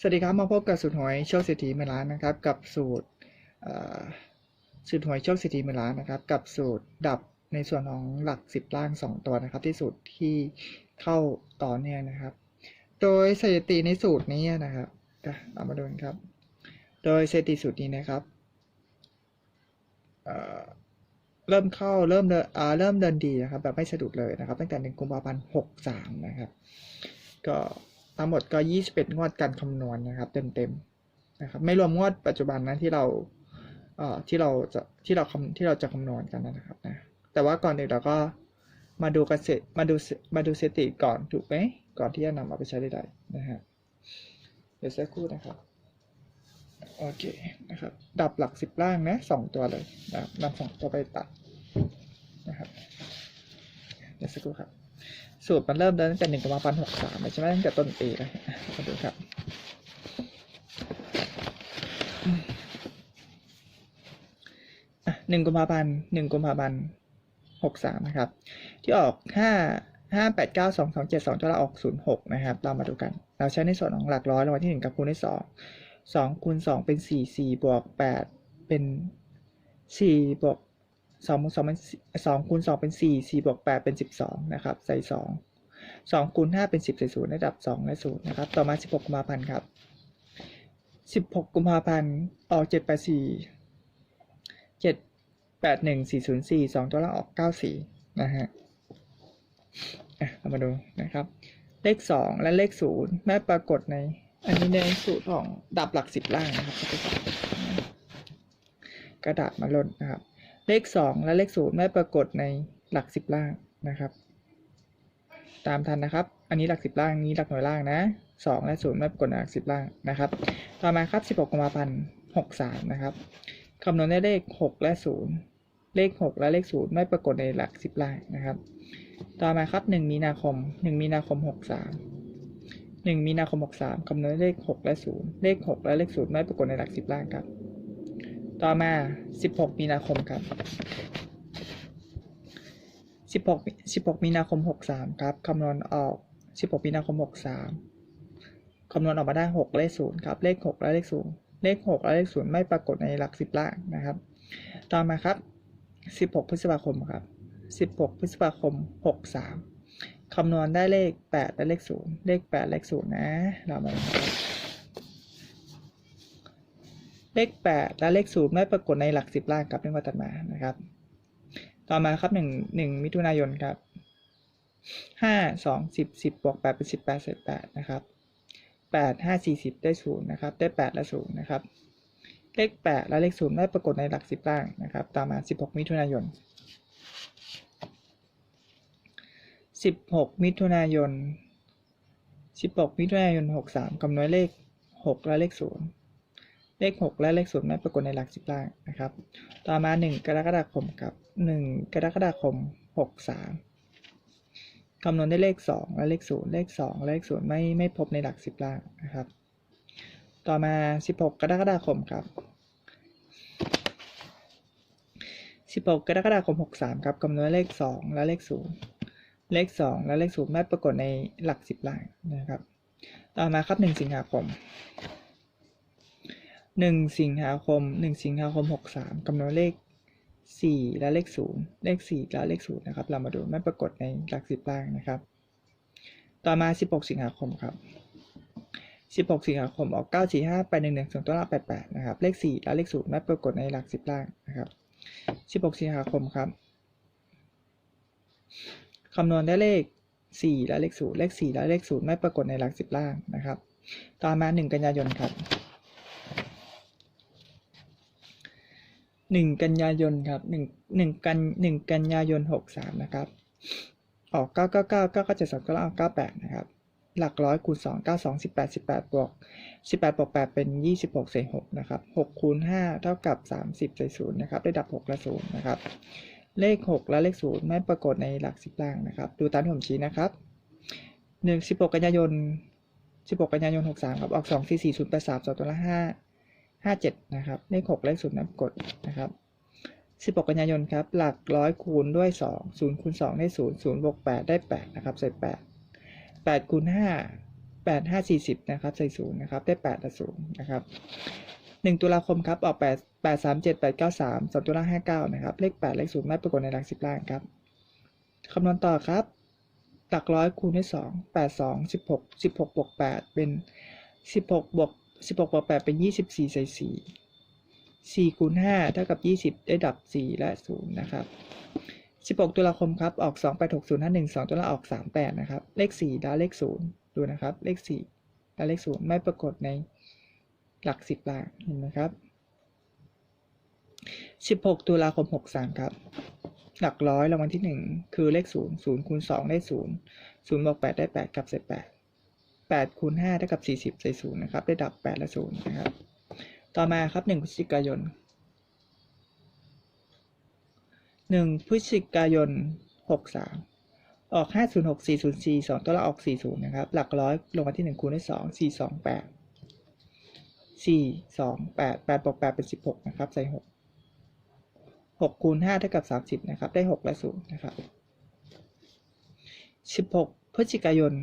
สวัสดีครับมาพบกับสูตรหวยโชคเศรษฐีเมล้านนะครับ กับสูตรสูตรหวยโชคเศรษฐีเมล้านนะครับ กับสูตรดับในส่วนของหลักสิบล่างสองตัวนะครับ ที่สูตรที่เข้าต่อเนื่องนะครับ โดยสถิติในสูตรนี้นะครับเอามาดูกันครับ โดยสถิติสูตรนี้นะครับเเริ่มเข้าเริ่มเดินอ่าเริ่มเดินดีนะครับแบบไม่สะดุดเลยนะครับ ตั้งแต่หนึ่งกุมภาพันธ์หกสามนะครับ ก็ ทั้งหมดก็ 21 งวดการคำนวณนะครับ เต็มๆนะครับ ไม่รวมงวดปัจจุบันนะที่เราเอ่อที่เราจะที่เราคำที่เราจะคำนวณกันนะครับนะแต่ว่าก่อนอื่นเราก็มาดูกันเสร็จมาดูมาดูสถิติก่อนถูกไหมก่อนที่จะนำเอาไปใช้ได้ๆนะฮะเดี๋ยวสักครู่นะครับโอเคนะครับ ดับหลักสิบล่างนะสองตัวเลยนะนำสองตัวไปตัดนะครับเดี๋ยวสักครู่ครับ สูตรมันเริ่มเดินตั้งแต่หนึ่งกุมภาพันธ์หกสามใช่ไหมตั้งแต่ต้นปีเลยมาดูครับหนึ่งกุมภาพันธ์หนึ่งกุมภาพันธ์หกสามนะครับ ที่ออกห้าห้าแปดเก้าสองสองเจ็ดสองตัวละออกศูนย์หกนะครับ เรามาดูกัน เราใช้ในส่วนของหลักร้อยรางวัลที่หนึ่งกับคูณที่สองสองคูณสองเป็นสี่สี่บวกแปดเป็นสี่บวก สองคูณสองเป็นสองคูณสองเป็นสี่สี่บวกแปดเป็นสิบสองนะครับ ใส่สองสองคูณห้าเป็นสิบใส่ศูนย์ระดับสองและศูนย์นะครับ ต่อมาสิบหกกุมภาพันธ์ครับสิบหกกุมภาพันธ์ออกเจ็ดแปดสี่เจ็ดแปดหนึ่งสี่ศูนย์สี่สองตัวล่างออกเก้าสี่นะฮะเรามาดูนะครับ เลขสองและเลขศูนย์ไม่ปรากฏใน อันนี้ในสูตรของดับหลักสิบล่างนะครับกระดาษมาล่นนะครับ เลขสองและเลขศูนย์ไม่ปรากฏในหลักสิบล่างนะครับ ตามทันนะครับ อันนี้หลักสิบล่างนี้หลักหน่วยล่างนะสองและศูนย์ไม่ปรากฏในหลักสิบล่างนะครับ ต่อมาครับสิบหกกุมภาพันธ์หกสามนะครับคำนวณได้เลขหกและศูนย์เลขหกและเลขศูนย์ไม่ปรากฏในหลักสิบล่างนะครับ ต่อมาครับหนึ่งมีนาคมหนึ่งมีนาคมหกสามหนึ่งมีนาคมหกสามคำนวณได้เลขหกและศูนย์เลขหกและเลขศูนย์ไม่ปรากฏในหลักสิบล่างครับ ต่อมา 16 มีนาคมครับ 16 16 มีนาคม 63 ครับ คำนวณออก 16 มีนาคม 63 คำนวณออกมาได้ 6 เลข 0 ครับ เลข 6 และเลข 0 เลข 6 และเลข 0 ไม่ปรากฏในหลัก 10 ล่างนะครับ ต่อมาครับ 16 พฤษภาคมครับ 16 พฤษภาคม 63 คำนวณได้เลข 8 และเลข 0 เลข 8 เลข 0 นะ เรามาดูครับ เลข 8 และเลข0ไม่ปรากฏในหลัก 10 ล่างครับเรื่องว่าตัดมานะครับ ต่อมาครับ 1 1 มิถุนายนครับ 5 2 10 10บวก8เป็น18เศษ8นะครับ 8 5 40 ได้0นะครับ ได้ 8 และ0นะครับ เลข 8 และเลข0ไม่ปรากฏในหลัก 10 ล่างนะครับ ต่อมา 16 มิถุนายน 16 มิถุนายน 16 มิถุนายน 63คำนวณเลข 6 และเลข0 เลข 6 และเลข0ไม่ปรากฏในหลัก10ล่างนะครับ ต่อมา 1 กรกฎาคมครับ 1 กรกฎาคม 63คำนวณได้เลข 2 และเลข0เลข2และเลข0ไม่ไม่พบในหลัก10ล่างนะครับ ต่อมา 16 กรกฎาคมครับ 16 กรกฎาคม 63ครับคำนวณเลข 2 และเลข0เลขสองและเลขศูนย์ไม่ปรากฏในหลักสิบล่างนะครับ ต่อมาครับหนึ่งสิงหาคม หนึ่งสิงหาคมหนึ่งสิงหาคมหกสามกำหนดเลขสี่และเลขศูนย์เลขสี่และเลขศูนย์นะครับ เรามาดูไม่ปรากฏในหลักสิบล่างนะครับ ต่อมาสิบหกสิงหาคมครับสิบหกสิงหาคมออกเก้าสี่ห้าแปดหนึ่งหนึ่งสองตัวละแปดแปดนะครับ เลขสี่และเลขศูนย์ไม่ปรากฏในหลักสิบล่างนะครับสิบหกสิงหาคมครับคำนวณได้เลข 4 และเลข0เลข 4 และเลข0ไม่ปรากฏในหลัก10ล่างนะครับ ต่อมา 1 กันยายนครับ หนึ่งกันยายนครับหนึ่งหนึ่งกันหนึ่งกันยายนหกสามนะครับ ออกเก้าเก้าเก้าเก้าเก้าเจ็ดสองเก้าเก้าแปดนะครับ หลักร้อยคูณสองเก้าสองสิบแปดสิบแปดบวกสิบแปดบวกแปดเป็นยี่สิบหกเศษหกนะครับหกคูณห้าเท่ากับสามสิบเศษศูนย์นะครับ ได้ดับหกและศูนย์นะครับ เลขหกและเลขศูนย์ไม่ปรากฏในหลักสิบล่างนะครับ ดูตามที่ผมชี้นะครับหนึ่งสิบหกกันยายนสิบหกกันยายนหกสามครับ ออกสองสี่สี่ศูนย์แปดสามสองตัวละห้า 57 นะครับ เลข 6 เลข0ไม่ปรากฏนะครับ16 กันยายนครับ หลักร้อยคูณด้วย 2 0คูณ2ได้ 0 0บวก8ได้ 8 นะครับ ใส่ 8 8คูณ5 8 5 40 นะครับ ใส่ 0 นะครับ ได้8ละ0นะครับ 1 ตุลาคมครับ ออก 8 8 3 7 8 9 3 2ตัวละ59 นะครับ เลข 8 เลข 0 ไม่ปรากฏในหลัก 10 ล่างครับ คำนวณต่อครับ หลักร้อยคูณด้วย 2 8 2 16 16บวก8เป็น 16บวก สิบหกบวกแปดเป็นยี่สิบสี่ใส่สี่สี่คูณห้าเท่ากับยี่สิบได้ดับสี่และศูนย์นะครับสิบหกตุลาคมครับ ออกสองแปดหกศูนย์ห้าหนึ่งสองตุลาออกสามแปดนะครับ เลขสี่ดาเลขศูนย์ดูนะครับ เลขสี่ดาเลขศูนย์ไม่ปรากฏในหลักสิบหลักเห็นไหมครับสิบหกตุลาคมหกสามครับ หลักร้อยรางวัลที่หนึ่งคือเลขศูนย์ศูนย์คูณสองได้ศูนย์ศูนย์บวกแปดได้แปดกับเศษแปด 8คูณ5เท่ากับ 40ใส่0นะครับได้ดับ 8 และ 0 นะครับ ต่อมาครับ 1 พฤศจิกายน 1 พฤศจิกายน 63 ออก 506 404 2 ตัวละออก 40 นะครับ หลักร้อยลงมาที่ 1 คูณด้วย 2 4 2 8 4 2 8 8บวก8เป็น 16 นะครับ ใส่ 6 6คูณ5เท่ากับ 30 นะครับ ได้ 6 และ 0 นะครับ 16 พฤศจิกายน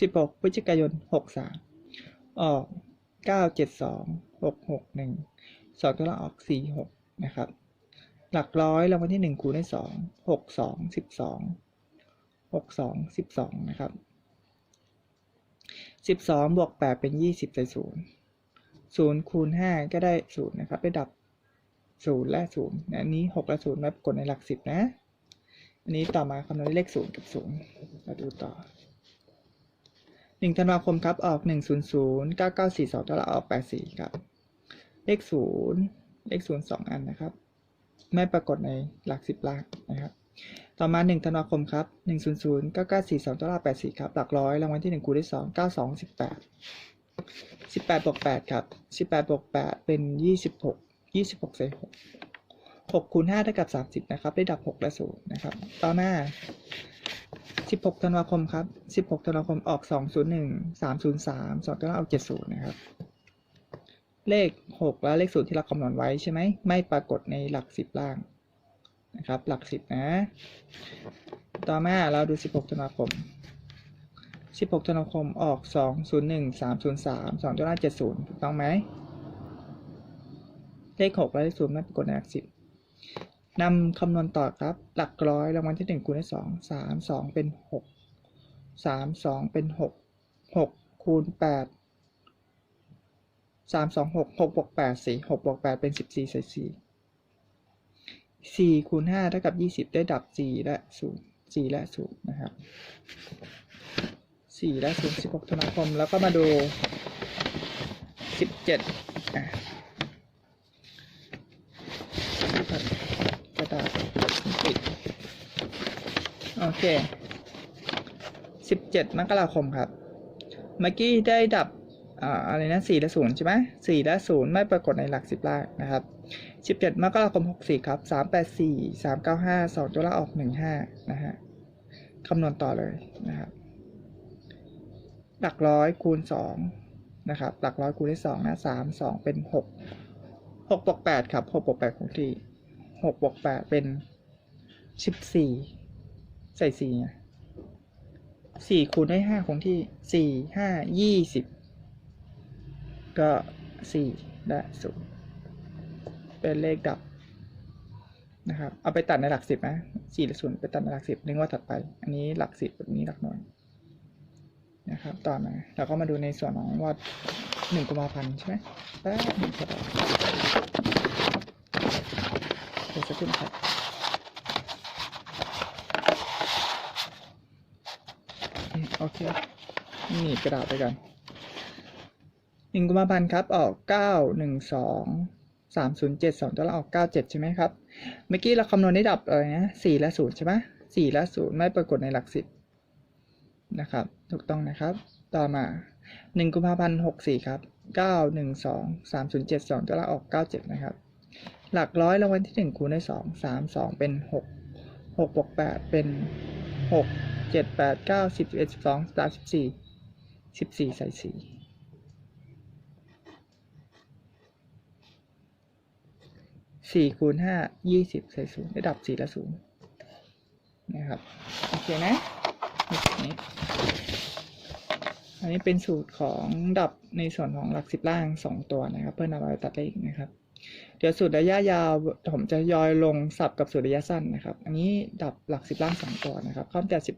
16พฤศจิกายน 63 ออก 972 661 2ตัวละออก 46 นะครับ หลักร้อยรางวัลที่ 1 คูณด้วย2 62 12 62 12 นะครับ 12 บวก 8 เป็น 20ใส่0 0 คูณ 5 ก็ได้ 0 นะครับ ได้ดับ 0 และ 0 อันนี้ 6 และ 0 มากฏในหลัก 10 นะ อันนี้ต่อมาคำนวณเลข 0 กับ 0 มาดูต่อ 1ธันวาคมครับออก100 9942ตัวละออก84ครับ เลข0เลข0 2อันนะครับ ไม่ปรากฏในหลัก10ล่างนะครับ ต่อมา1ธันวาคมครับ100 9942ตัวละ84ครับ หลักร้อยรางวัลที่1คูณด้วย2 92 18 18บวก8ครับ18บวก8เป็น26 26ใส่6 6คูณ5เท่ากับ30นะครับ ได้ดับ6และ0นะครับ ต่อมา 16ธันวาคมครับ16ธันวาคมออก201 303 2ตัวละเอา70นะครับ เลข6และเลข0ที่เราคำนวณไว้ใช่ไหมไม่ปรากฏในหลัก10ล่างนะครับ หลัก10นะ ต่อมาเราดู16ธันวาคม16ธันวาคมออก201 303 2ตัวละ70ถูกต้องไหมเลข6และเลข0ไม่ปรากฏในหลัก10 นำคำนวณต่อครับ หลักร้อยรางวัลที่หนึ่งคูณด้วยสองสามสองเป็นหกสามสองเป็นหกหกคูณแปดสามสองหกหกบวกแปดสี่หกบวกแปดเป็นสิบสี่ใส่สี่สี่คูณห้าเท่ากับยี่สิบได้ดับสี่และศูนย์สี่และศูนย์นะครับสี่และศูนย์สิบหกธันวาคม แล้วก็มาดูสิบเจ็ดอะดาษปิด โอเคสิบเจ็ดมกราคมครับ เมื่อกี้ได้ดับอ่าอะไรนะสี่และศูนย์ใช่ไหมสี่และศูนย์ไม่ปรากฏในหลักสิบล่างนะครับสิบเจ็ดมกราคมหกสี่ครับสามแปดสี่สามเก้าห้าสองตัวละออกหนึ่งห้านะฮะคำนวณต่อเลยนะครับหลักร้อยคูณสองนะครับหลักร้อยคูณด้วยสองนะสามสองเป็นหกหกบวกแปดครับหกบวกแปดคงที่หกบวกแปดเป็นสิบสี่ ใส่สี่สี่คูณด้วยห้าคงที่สี่ห้ายี่สิบก็สี่และศูนย์เป็นเลขดับนะครับ เอาไปตัดในหลักสิบนะสี่และศูนย์ไปตัดในหลักสิบนึกว่าถัดไป อันนี้หลักสิบแบบนี้หลักหน่วยนะครับ ต่อมาเราก็มาดูในส่วนของว่าหนึ่งกุมภาพันธ์ใช่ไหมแป๊บหนึงครับเดี๋ยวสักครู่นครับ อืม โอเคหนีบกระดาษไปกันหนึ่งกุมภาพันธ์ครับ ออกเก้าหนึ่งสองสามศูนย์เจ็ดสองตัวละออกเก้าเจ็ดใช่ไหมครับ เมื่อกี้เราคำนวณได้ดับอะไรนะสี่และศูนย์ใช่ไหมสี่และศูนย์ไม่ปรากฏในหลักสิบนะครับ ถูกต้องนะครับ ต่อมาหนึ่งกุมภาพันธ์หกสี่ครับเก้าหนึ่งสองสามศูนย์เจ็ดสองตัวละออกเก้าเจ็ดนะครับ หลักร้อยรางวัลที่หนึ่งคูณด้วยสองสามสองเป็นหกหกบวกแปดเป็นหก เจ็ดแปดเก้าสิบเอ็ดสิบสองสามสิบสี่สิบสี่ใส่สี่สี่คูณห้ายี่สิบใส่ศูนย์ได้ดับสี่ละศูนย์นะครับ โอเคนะนี่อันนี้เป็นสูตรของดับในส่วนของหลักสิบล่างสองตัวนะครับ เพื่อนำไปตัดเลขนะครับ เดี๋ยวสูตรระยะยาวผมจะย่อยลงสับกับสูตรระยะสั้นนะครับ อันนี้ดับหลักสิบล่างสองตัวนะครับข้อมแต่สิบ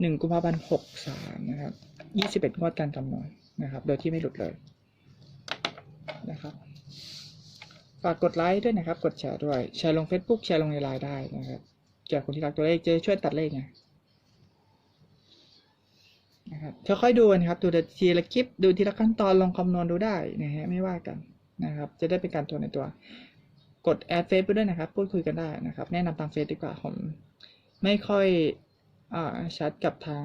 หนึ่งกุมภาพันธ์หกสามนะครับยี่สิบเอ็ดงวดการคำนวณนะครับ โดยที่ไม่หลุดเลยนะครับฝากกดไลค์ด้วยนะครับ กดแชร์ด้วย แชร์ลง Facebook แชร์ลงในไลน์ได้นะครับแก่คนที่รักตัวเลขจะช่วยตัดเลขไงนะครับค่อยๆดูนะครับ ดูทีละคลิป ดูทีละขั้นตอนลองคำนวณดูได้นะฮะไม่ว่ากันนะครับ จะได้เป็นการทวนในตัว กดแอดเฟซไปด้วยนะครับ พูดคุยกันได้นะครับ แนะนำทางเฟซดีกว่าผมไม่ค่อย ชทกับทาง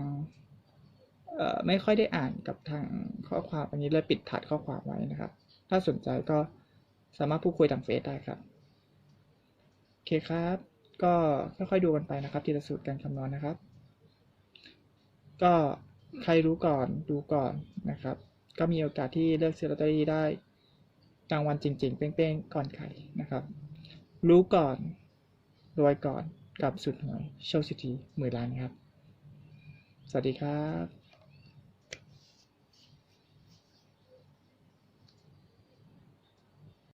ไม่ค่อยได้อ่านกับทางข้อความอันนี้เลยปิดถัดข้อความไว้นะครับ ถ้าสนใจก็สามารถพูดคุยทางเฟซได้ครับโอเคครับ ก็ค่อยๆดูกันไปนะครับ ทีละสูตรการคำนวณนะครับ ก็ใครรู้ก่อนดูก่อนนะครับ ก็มีโอกาสที่เลือกซื้อลอตเตอรี่ได้รางวัลจริง ๆ เป้งๆ ก่อนใครนะครับ รู้ก่อนรวยก่อน กับสุดหวยโชคสิทธิหมื่นล้านครับ สวัสดีครับ